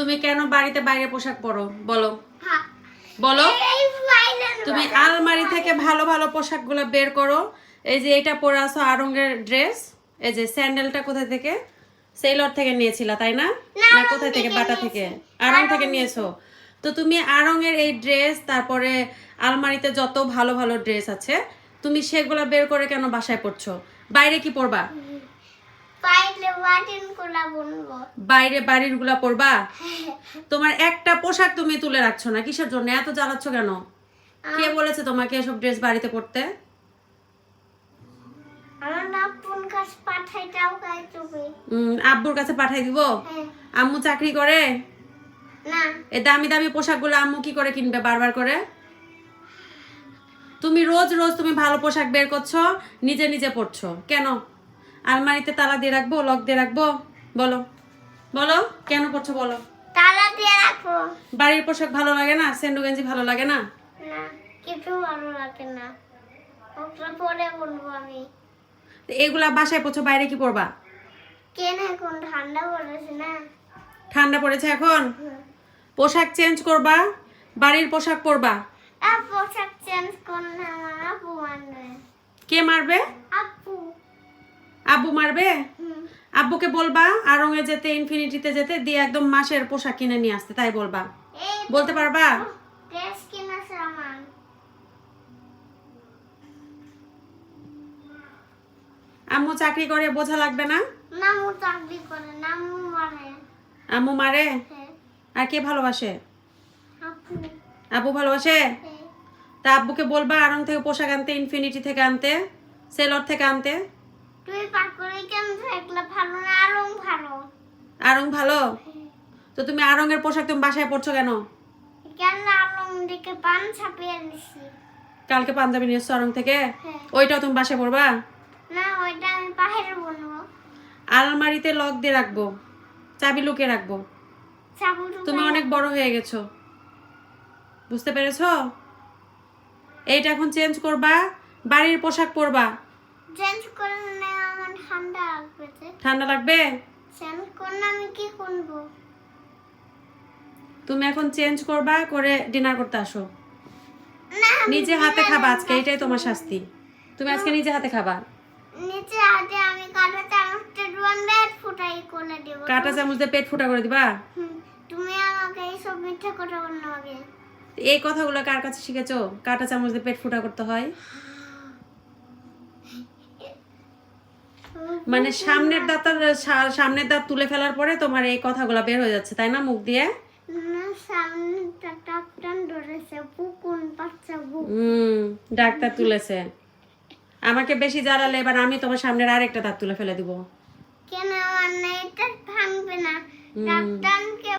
তুমি কেন বাড়িতে বাইরে পোশাক পরো? বলো। বলো। তুমি আলমারি থেকে ভালো ভালো পোশাকগুলো বের করো। এই যে এটা পরে আসো আরঙ্গের ড্রেস। এই যে স্যান্ডেলটা কোথা থেকে? সেলর থেকে নিয়েছিলা তাই না? না, কোথায় থেকে? বাটা থেকে। আরং থেকে নিয়েছো। তো তুমি আরঙের এই ড্রেস তারপরে আলমারিতে যত ভালো ভালো ড্রেস আছে তুমি সেগুলো বের করে কেন বাসায় পড়ছো? বাইরে কি পরবা? বাইরে বাড়িরগুলা পরবা? তোমার একটা পোশাক তুমি তুলে রাখছো না কিসের জন্য? এত জ্বালাচ্ছ কেন? কে বলেছে তোমাকে এসব ড্রেস বাড়িতে উম, আব্বুর কাছে পাঠাই দিব? হ্যাঁ। আম্মু চাকরি করে? এই দামি দামি পোশাকগুলো আম্মু কি করে কিনবে বারবার করে? তুমি রোজ রোজ তুমি ভালো পোশাক বের করছ নিজে নিজে পরছো। কেন? আলমারিতে তালা দিয়ে রাখব লক দিয়ে রাখব বলো। বলো কেন পরছো বলো। তালা দিয়ে রাখো বাড়ির পোশাক ভালো লাগে না? সেন্ডু গেঞ্জি ভালো লাগে না? না কিছু ভালো লাগে না। ওগুলো পরে বলব আমি। এগুলা বাসায় পড়ছো বাইরে কি পরবা? কেন এখন? ঠান্ডা পড়েছে না। ঠান্ডা পড়েছে এখন? পোশাক চেঞ্জ করবা? বাড়ির পোশাক পরবা? পোশাক চেঞ্জ করলে আমার আপু মানবে। কে মারবে? আপু আব্বু মারবে? আব্বুকে বলবা আরঙে যেতে ইনফিনিটিতে যেতে দিয়ে একদম মাসের পোশাক কিনে নিয়ে আসতে তাই বলবা। বলতে পারবা? আম্মু চাকরি করে বোঝা লাগবে না? নামু চাকরি করে নামু মারে। আম্মু মারে? হ্যাঁ। আর কে ভালোবাসে? আব্বু। ভালোবাসে? হ্যাঁ। তা আব্বুকে বলবা আরং থেকে পোশাক আনতে ইনফিনিটি থেকে আনতে সেলর থেকে আনতে। তুই পাকুড়ি কেন থাকলে ভালো না আরও ভালো? আরং ভালো? তো তুমি আরঙের পোশাক তুমি বাসায় পরছো কেন? কেন আলম দিকে পান ছাপিয়ে দিছি কালকে পাঞ্জাবি আরং থেকে? হ্যাঁ। ওইটাও তুমি বাসায় পরবা? না ওইটা আমি আলমারিতে লক দিয়ে রাখব চাবি লুকিয়ে রাখব। তুমি অনেক বড় হয়ে গেছো। বুঝতে পেরেছ? এইটা এখন চেঞ্জ করবা বাড়ির পোশাক পরবা। চেঞ্জ করলে আমার ঠান্ডা লাগবে ঠান্ডা লাগবে? চেঞ্জ করলে আমি কি করব? তুমি এখন চেঞ্জ করবা করে ডিনার করতে আসো। নিজে হাতে খাবা আজকে এটাই তোমার শাস্তি। তুমি আজকে নিজে হাতে খাবা। নিচে হাতে আমি কাটা চামচটা ডুবান বেড ফুটাই করে দেবো। কাটা চামচ দিয়ে পেট ফুটা করে দিবা? তুমি আমাকে এইসব মিথ্যা কথা বললে হবে এই কথাগুলো কার কাছে শিখেছো? কাটা চামচ দিয়ে পেট ফুটা করতে হয়। মানে সামনের দাঁতার সামনের দাঁত তুলে ফেলার পরে তোমার এই কথাগুলো বের হয়ে যাচ্ছে তাই না মুখ দিয়ে? ডাক্তার তুলেছে। আমাকে বেশি জ্বালালে এবার আমি তোমার সামনের আরেকটা দাঁত তুলে ফেলে দিব। কেন আমার না এটা ভাঙবে না। ডাক্তারকে